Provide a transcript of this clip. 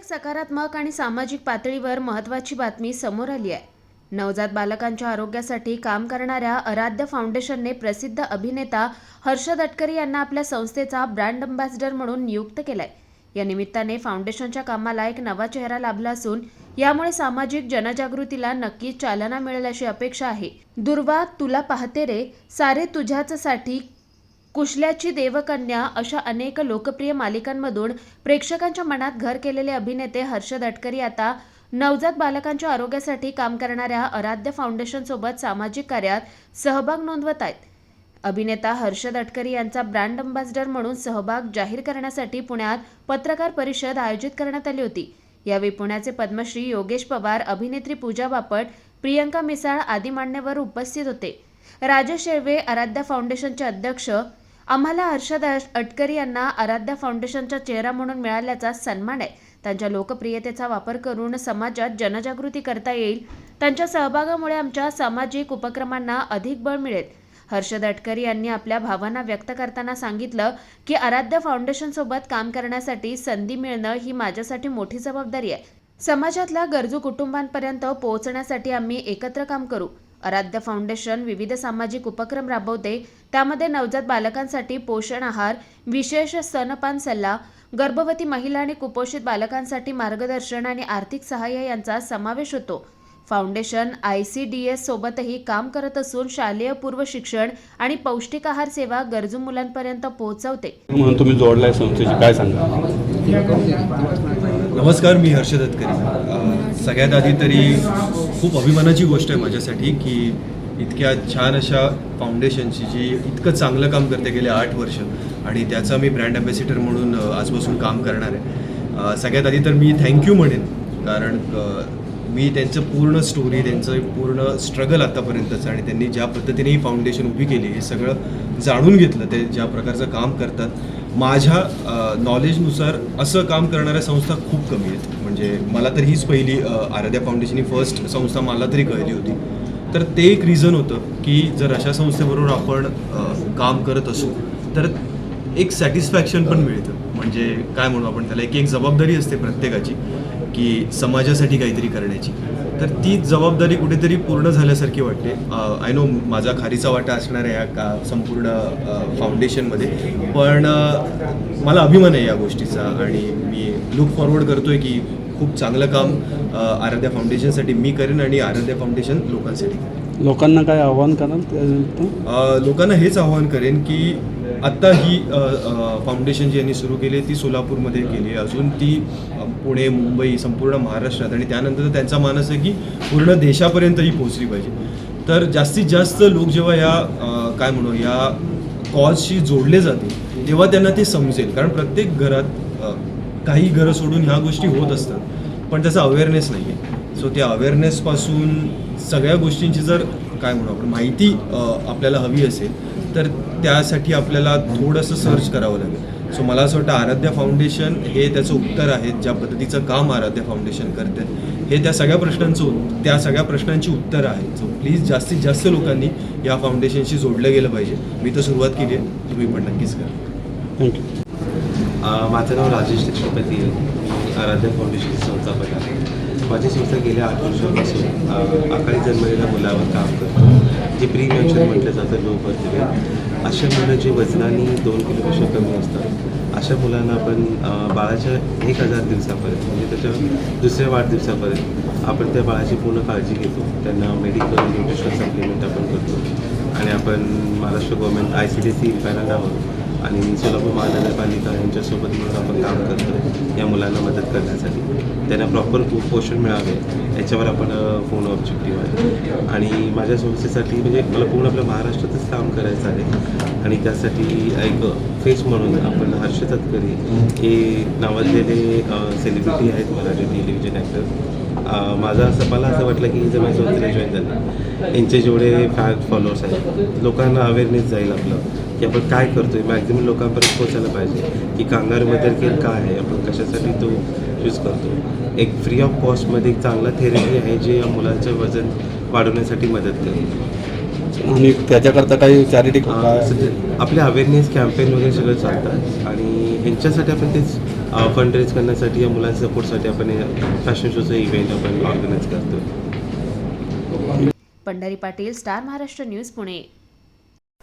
एक सकारात्मक आणि सामाजिक पातळीवर महत्त्वाची बातमी समोर आली आहे. नवजात बालकांच्या आरोग्यासाठी काम करणाऱ्या आराध्य फाउंडेशनने प्रसिद्ध अभिनेता हर्ष दटकरी यांना आपल्या संस्थेचा ब्रँड अम्बॅसिडर म्हणून नियुक्त केलाय. या निमित्ताने फाउंडेशनच्या कामाला एक नवा चेहरा लाभला असून यामुळे सामाजिक जनजागृतीला नक्कीच चालना मिळेल अशी अपेक्षा आहे. दुर्वा तुला पाहते रे सारे तुझ्याचसाठी कुशल्याची देवकन्या अशा अनेक लोकप्रिय मालिकांमधून प्रेक्षकांच्या मनात घर केलेले अभिनेते हर्ष दटकरी आता नवजात बालकांच्या आरोग्यासाठी काम करणाऱ्या आराध्य फाउंडेशन सोबत सामाजिक कार्यात सहभाग नोंदवत आहेत. अभिनेता हर्ष दटकरी यांचा ब्रँड अंबॅसडर म्हणून सहभाग जाहीर करण्यासाठी पुण्यात पत्रकार परिषद आयोजित करण्यात आली होती. यावेळी पुण्याचे पद्मश्री योगेश पवार अभिनेत्री पूजा बापट प्रियंका मिसाळ आदी मान्यवर उपस्थित होते. राजेश शेळवे आराध्या फाउंडेशनचे अध्यक्ष आम्हाला हर्षद अटकरी यांना आराध्या फाउंडेशनचा चेहरा म्हणून मिळाल्याचा सन्मान आहे. त्यांच्या लोकप्रियतेचा वापर करून समाजात जनजागृती करता येईल. त्यांच्या सहभागामुळे आमच्या सामाजिक उपक्रमांना अधिक बळ मिळेल. हर्षद अटकरी यांनी आपल्या भावना व्यक्त करताना सांगितलं की आराध्य फाउंडेशन सोबत काम करण्यासाठी संधी मिळणं ही माझ्यासाठी मोठी जबाबदारी आहे. समाजातल्या गरजू कुटुंबांपर्यंत पोहोचण्यासाठी आम्ही एकत्र काम करू. आराध्य फाउंडेशन विविध सामाजिक उपक्रम राबवते. त्यामध्ये नवजात बालकांसाठी पोषण आहार विशेष स्तनपान सल्ला गर्भवती महिला आणि कुपोषित बालकांसाठी मार्गदर्शन आणि आर्थिक सहाय्य यांचा समावेश होतो. Foundation I C D S सोबतही काम करत असून शालेय पूर्व शिक्षण आणि पौष्टिक आहार सेवा गरजू मुलांपर्यंत पोहोचवते. म्हणून तुम्ही जोडलाय संस्थेची काय सांगा? नमस्कार मी हर्षद अतकरी अ, सगळ्यात आधी तरी खूप अभिमानाची गोष्ट आहे माझ्यासाठी की इतक्या छान अशा फाउंडेशनची जी इतकं चांगलं काम करते गेले आठ वर्ष आणि त्याचा मी ब्रँड अँबॅसिडर म्हणून आजपासून काम करणार आहे. सगळ्यात आधी तर मी थँक्यू म्हणेन. कारण मी त्यांचं पूर्ण स्टोरी त्यांचं पूर्ण स्ट्रगल आतापर्यंतचं आणि त्यांनी ज्या पद्धतीने ही फाउंडेशन उभी केली हे सगळं जाणून घेतलं ते ज्या प्रकारचं काम करतात. माझ्या नॉलेजनुसार असं काम करणाऱ्या संस्था खूप कमी आहेत. म्हणजे मला तर हीच पहिली आराध्या फाउंडेशन ही फर्स्ट संस्था मला तरी कळली होती. तर ते एक रिझन होतं की जर अशा संस्थेबरोबर आपण काम करत असू तर एक सॅटिस्फॅक्शन पण मिळतं. म्हणजे काय म्हणू आपण त्याला? एक एक जबाबदारी असते प्रत्येकाची. की समाजासाठी काहीतरी करण्याची. तर ती जबाबदारी कुठेतरी पूर्ण झाल्यासारखी वाटते. आय नो माझा खारीचा वाटा असणार आहे या का संपूर्ण फाउंडेशनमध्ये पण मला अभिमान आहे या गोष्टीचा आणि मी लुक फॉरवर्ड करतोय की खूप चांगलं काम आराध्या फाउंडेशनसाठी मी करेन आणि आराध्या फाउंडेशन लोकांसाठी करेन. लोकांना काय आव्हान कराल लोकांना हेच आवाहन करेन की आत्ता ही फाउंडेशन जी यांनी सुरू केली आहे ती सोलापूरमध्ये केली आहे. अजून ती पुणे मुंबई संपूर्ण महाराष्ट्रात. आणि त्यानंतर त्यांचा मानस आहे की पूर्ण देशापर्यंत ही पोहोचली पाहिजे. तर जास्तीत जास्त लोक जेव्हा या काय म्हणू या कॉजशी जोडले जाते तेव्हा त्यांना ते समजेल. कारण प्रत्येक घरात काही घरं सोडून ह्या गोष्टी होत असतात. पण त्याचा अवेअरनेस नाही आहे सो त्या अवेअरनेसपासून सगळ्या गोष्टींची जर काय म्हणू आपण माहिती आपल्याला हवी असेल तर त्यासाठी आपल्याला थोडंसं सर्च करावं लागेल. सो मला असं वाटतं आराध्या फाउंडेशन हे त्याचं उत्तर आहे ज्या पद्धतीचं काम आराध्या फाउंडेशन करते हे त्या सगळ्या प्रश्नांचं त्या सगळ्या प्रश्नांची उत्तरं आहेत सो प्लीज जास्तीत जास्त लोकांनी या फाउंडेशनशी जोडलं गेलं पाहिजे. मी तर सुरुवात केली आहे. तुम्ही पण नक्कीच करा. थँक्यू माझं नाव राजेश लक्ष्मीपती आहे. मी आराध्या फाउंडेशनची संस्थापक आहे. माझी संस्था गेल्या आठ वर्षापासून अ, अकाली जन्मलेल्या मुलावर काम करतो. जे प्री मेन्शन म्हटलं जातं लो बर्थ वेट अशा मुलं जे वजनाने दोन किलोपेक्षा कमी असतात अशा मुलांना आपण बाळाच्या एक हजार दिवसापर्यंत म्हणजे त्याच्या दुसऱ्या वाढदिवसापर्यंत आपण त्या बाळाची पूर्ण काळजी घेतो. त्यांना मेडिकल न्यूट्रिशनल सप्लिमेंट आपण करतो. आणि आपण Maharashtra government I C D C panel आहोत आणि सोलापूर महानगरपालिका यांच्यासोबत मिळून आपण काम करतो या मुलांना मदत करण्यासाठी. त्यांना प्रॉपर पोषण मिळावे याच्यावर आपण पूर्ण ऑब्जेक्टिव्ह आहे. आणि माझ्या संस्थेसाठी म्हणजे मला पूर्ण आपल्या महाराष्ट्रातच काम करायचं आहे. आणि त्यासाठी एक फेस म्हणून आपण हर्ष तत्करी हे नावाजलेले सेलिब्रिटी आहेत मराठी टेलिव्हिजन ॲक्टर माझं असं मला असं वाटलं की जर माझ्या संस्थेला जॉईन झालं यांचे जेवढे फॅन फॉलोअर्स आहेत लोकांना अवेअरनेस जाईल आपलं. की आपण काय करतोय? मॅक्झिमम लोकांपर्यंत पोहोचायला पाहिजे. की कांगारू मदर केअर काय आहे? आपण कशासाठी तो यूज करतो एक फ्री ऑफ कॉस्टमध्ये एक चांगला थेरपी आहे जे या मुलांचं वजन वाढवण्यासाठी मदत करेल आणि त्याच्याकरता काही चॅरिटी आपले अवेअरनेस कॅम्पेन वगैरे सगळं चालतात आणि ह्यांच्यासाठी आपण तेच फंड रेज करण्यासाठी या मुलांच्या सपोर्टसाठी आपण फॅशन शोचं इव्हेंट आपण ऑर्गनाईज करतो पंढरी पाटील स्टार महाराष्ट्र न्यूज पुणे.